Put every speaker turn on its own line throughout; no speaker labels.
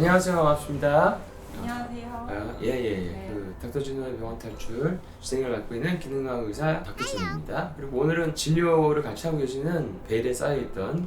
안녕하세요. 반갑습니다.
안녕하세요.
아, 예, 예, 예.
네.
그 닥터 진호의 병원 탈출 진행을 맡고 있는 기능의학 의사 닥터진호입니다. 그리고 오늘은 진료를 같이 하고 계시는 베일에 쌓여있던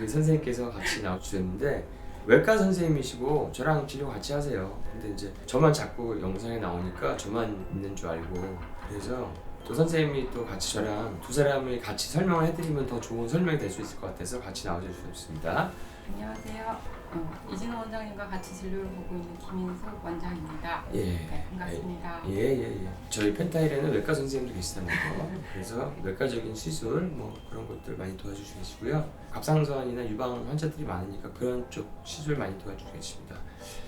우리 선생님께서 같이 나와주셨는데 외과 선생님이시고 저랑 진료 같이 하세요. 근데 이제 저만 자꾸 영상에 나오니까 저만 있는 줄 알고 그래서 또 선생님이 또 같이 저랑 두 사람이 같이 설명을 해드리면 더 좋은 설명이 될 수 있을 것 같아서 같이 나와주셨습니다.
안녕하세요. 어, 이진호 원장님과 같이 진료를 보고 있는 김인숙 원장입니다.
예.
네, 반갑습니다.
예, 예, 예. 저희 펜타일에는 외과 선생님도 계시다는 거. 그래서 외과적인 시술 뭐 그런 것들 많이 도와주시고 계시고요. 갑상선이나 유방 환자들이 많으니까 그런 쪽 시술 많이 도와주고 계십니다.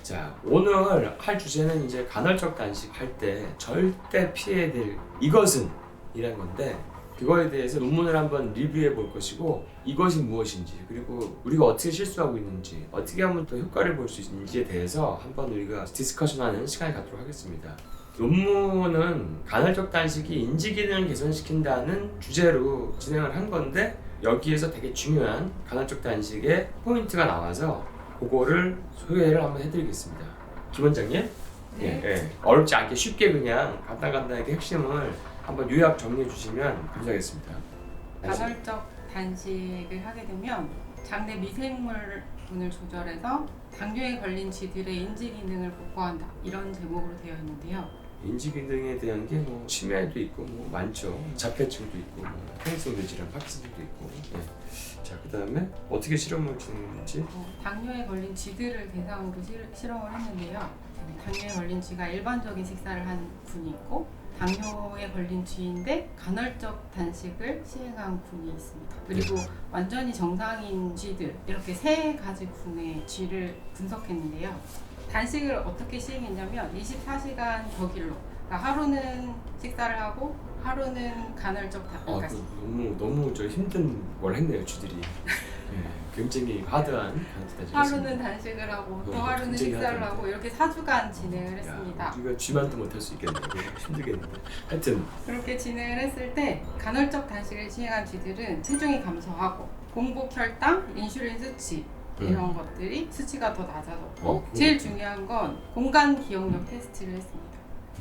자, 오늘 할 주제는 이제 간헐적 단식 할 때 절대 피해야 될 이것은 이란 건데 그거에 대해서 논문을 한번 리뷰해 볼 것이고 이것이 무엇인지 그리고 우리가 어떻게 실수하고 있는지 어떻게 하면 더 효과를 볼 수 있는지에 대해서 한번 우리가 디스커션하는 시간을 갖도록 하겠습니다. 논문은 간헐적 단식이 인지 기능을 개선시킨다는 주제로 진행을 한 건데 여기에서 되게 중요한 간헐적 단식의 포인트가 나와서 그거를 소개를 한번 해드리겠습니다. 김 원장님,
네.
예, 예. 어렵지 않게 쉽게 그냥 간단간단하게 핵심을 한번 요약 정리해 주시면 감사하겠습니다.
간헐적 단식을 하게 되면 장내 미생물분을 조절해서 당뇨에 걸린 쥐들의 인지 기능을 복구한다. 이런 제목으로 되어 있는데요.
인지 기능에 대한 게 뭐 치매도 있고 뭐 많죠. 자폐증도 있고 뭐 통성 뇌질환, 파킨슨도 있고. 예. 자 그다음에 어떻게 실험을 진행했는지
어, 당뇨에 걸린 쥐들을 대상으로 실, 실험을 했는데요. 당뇨에 걸린 쥐가 일반적인 식사를 한 군이 있고 당뇨에 걸린 쥐인데 간헐적 단식을 시행한 군이 있습니다. 그리고 완전히 정상인 쥐들 이렇게 세 가지 군의 쥐를 분석했는데요. 단식을 어떻게 시행했냐면 24시간 격일로 그러니까 하루는 식사를 하고 하루는 간헐적 단
아,
그
너무 너무 저 힘든 걸 했네요, 쥐들이. 예, 굉장히 하드한
하루는 단식을 하고 또
어,
하루는 식사를. 하고 이렇게 4주간 진행을 했습니다.
우리가 쥐만도 못할 수 있겠네. 이거 힘들겠는데. 하여튼
그렇게 진행을 했을 때 간헐적 단식을 시행한 쥐들은 체중이 감소하고 공복 혈당, 인슐린 수치 이런
음.
것들이 수치가 더 낮아졌고
어,
제일. 중요한 건 공간 기억력 테스트를 했습니다.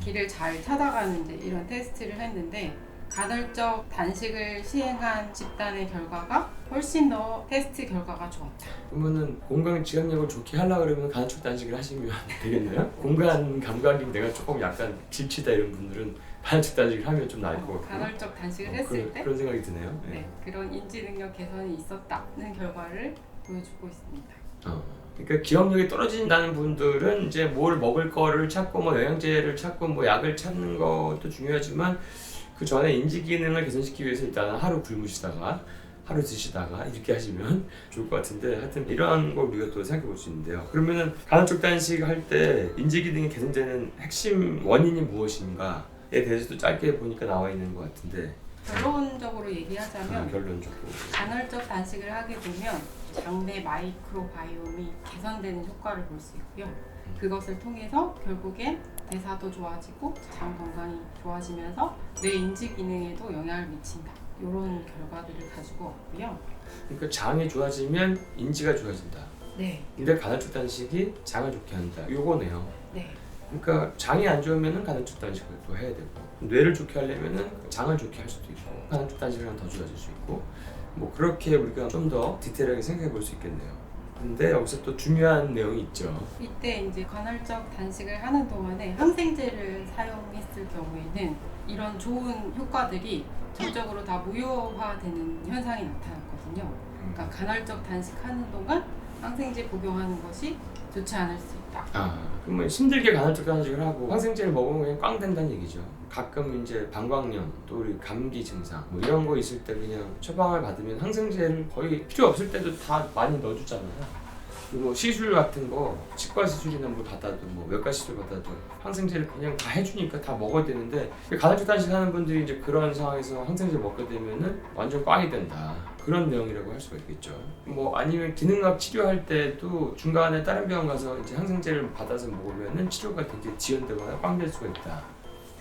길을 잘 찾아가는 이런 테스트를 했는데 간헐적 단식을 시행한 집단의 결과가 훨씬 더 테스트 결과가 좋았다.
그러면은 공간 지각력을 좋게 하려 그러면 간헐적 단식을 하시면 되겠네요. 공간 감각이 내가 조금 약간 질치다 이런 분들은 간헐적 단식을 하면 좀 나을 것 같고.
간헐적 단식을
어,
했을
그런,
때
그런 생각이 드네요. 네.
네, 그런 인지 능력 개선이 있었다는 결과를 보여주고 있습니다.
어. 그러니까 기억력이 떨어진다는 분들은 이제 뭘 먹을 거를 찾고 뭐 영양제를 찾고 뭐 약을 찾는 것도 중요하지만 그 전에 인지 기능을 개선시키기 위해서 일단 하루 굶으시다가 하루 드시다가 이렇게 하시면 좋을 것 같은데 하여튼 이러한 걸 우리가 또 생각해 볼 수 있는데요. 그러면은 간헐적 단식 할 때 인지 기능이 개선되는 핵심 원인이 무엇인가에 대해서도 짧게 보니까 나와 있는 것 같은데
결론적으로
아,
얘기하자면
결론적으로
간헐적 단식을 하게 되면 장내 마이크로바이옴이 개선되는 효과를 볼 수 있고요. 그것을 통해서 결국엔 대사도 좋아지고 장 건강이 좋아지면서 뇌 인지 기능에도 영향을 미친다. 이런 결과들을 가지고 왔고요.
그러니까 장이 좋아지면 인지가 좋아진다.
네,
근데 간헐적 단식이 장을 좋게 한다. 요거네요.
네,
그러니까 장이 안 좋으면은 간헐적 단식을 또 해야 되고 뇌를 좋게 하려면은 장을 좋게 할 수도 있고 간헐적 단식을 하면 더 좋아질 수 있고 뭐 그렇게 우리가 좀 더 디테일하게 생각해 볼 수 있겠네요. 근데 여기서 또 중요한 내용이 있죠.
이때 이제 간헐적 단식을 하는 동안에 항생제를 사용했을 경우에는 이런 좋은 효과들이 전적으로 다 무효화되는 현상이 나타났거든요. 그러니까 간헐적 단식하는 동안 항생제 복용하는 것이 좋지 않을 수 있다.
아, 그러면 힘들게 간헐적 단식을 하고 항생제를 먹으면 그냥 꽝 된다는 얘기죠. 가끔 이제 방광염 또 우리 감기 증상 뭐 이런 거 있을 때 그냥 처방을 받으면 항생제를 거의 필요 없을 때도 다 많이 넣어주잖아요. 뭐 시술 같은 거 치과 시술이나 뭐 받아도 뭐 외과 시술 받아도 항생제를 그냥 다 해주니까 다 먹어야 되는데 간헐적 단식 하는 분들이 이제 그런 상황에서 항생제 먹게 되면은 완전 꽝이 된다. 그런 내용이라고 할 수가 있겠죠. 뭐 아니면 기능학 치료할 때도 중간에 다른 병원 가서 이제 항생제를 받아서 먹으면은 치료가 되게 지연되거나 꽝 될 수가 있다.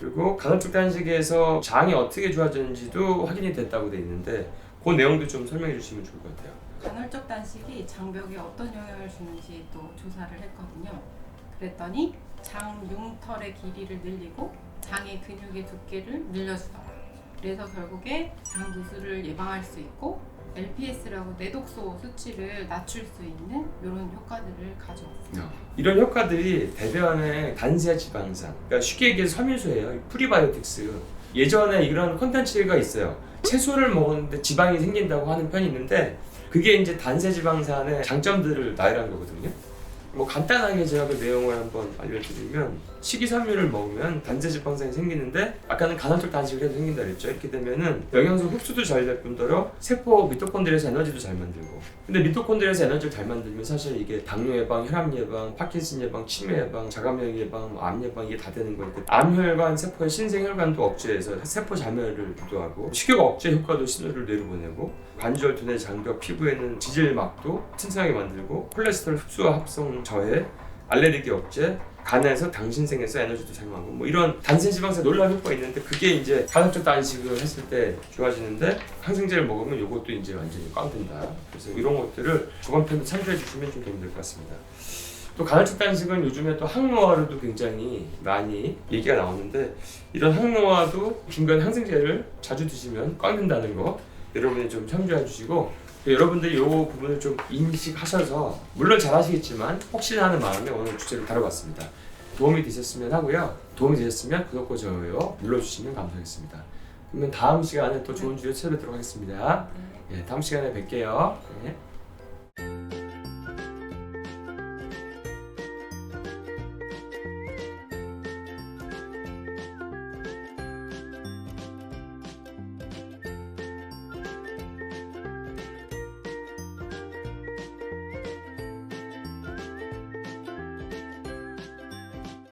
그리고 간헐적 단식에서 장이 어떻게 좋아졌는지도 확인이 됐다고 돼 있는데 그 내용도 좀 설명해 주시면 좋을 것 같아요.
간헐적 단식이 장벽에 어떤 영향을 주는지 또 조사를 했거든요. 그랬더니 장 융털의 길이를 늘리고 장의 근육의 두께를 늘려주더라. 그래서 결국에 장 누수를 예방할 수 있고 LPS라고 내독소 수치를 낮출 수 있는 이런 효과들을 가져왔습니다.
이런 효과들이 대변의 단세 지방산, 그러니까 쉽게 얘기해서 섬유소예요. 프리바이오틱스. 예전에 이런 콘텐츠가 있어요. 채소를 먹었는데 지방이 생긴다고 하는 편이 있는데 그게 이제 단세 지방산의 장점들을 나열한 거거든요. 뭐 간단하게 제가 그 내용을 한번 알려드리면 식이섬유를 먹으면 단세 지방산이 생기는데 아까는 간헐적 단식을 해도 생긴다 그랬죠. 이렇게 되면은 영양소 흡수도 잘 될 뿐더러 세포 미토콘드리아에서 에너지도 잘 만들고 근데 미토콘드리아에서 에너지를 잘 만들면 사실 이게 당뇨 예방, 혈압 예방, 파킨슨 예방, 치매 예방, 자가면 예방, 암 예방 이게 다 되는 거니까 암혈관 세포의 신생혈관도 억제해서 세포 자멸을 유도하고 식욕 억제 효과도 신호를 내려보내고 관절, 두뇌, 장벽, 피부에는 지질막도 튼튼하게 만들고 콜레스테롤 흡수와 합성 저해, 알레르기 억제, 간에서 당신생에서 에너지도 사용하고 뭐 이런 단세지방세 놀라운 효과가 있는데 그게 이제 간헐적 단식을 했을 때 좋아지는데 항생제를 먹으면 이것도 이제 완전히 꽝 된다. 그래서 이런 것들을 저번 편도 참조해 주시면 좀 도움이 될 것 같습니다. 또 간헐적 단식은 요즘에 또 항노화로도 굉장히 많이 얘기가 나오는데 이런 항노화도 중간에 항생제를 자주 드시면 꽝 된다는 거 여러분이 좀 참조해 주시고 또 여러분들이 이 부분을 좀 인식하셔서 물론 잘하시겠지만 혹시나 하는 마음에 오늘 주제를 다뤄봤습니다. 도움이 되셨으면 하고요. 도움이 되셨으면 구독과 좋아요 눌러주시면 감사하겠습니다. 그러면 다음 시간에 또 좋은 주제 찾아뵙도록 하겠습니다. 예, 다음 시간에 뵐게요. 네.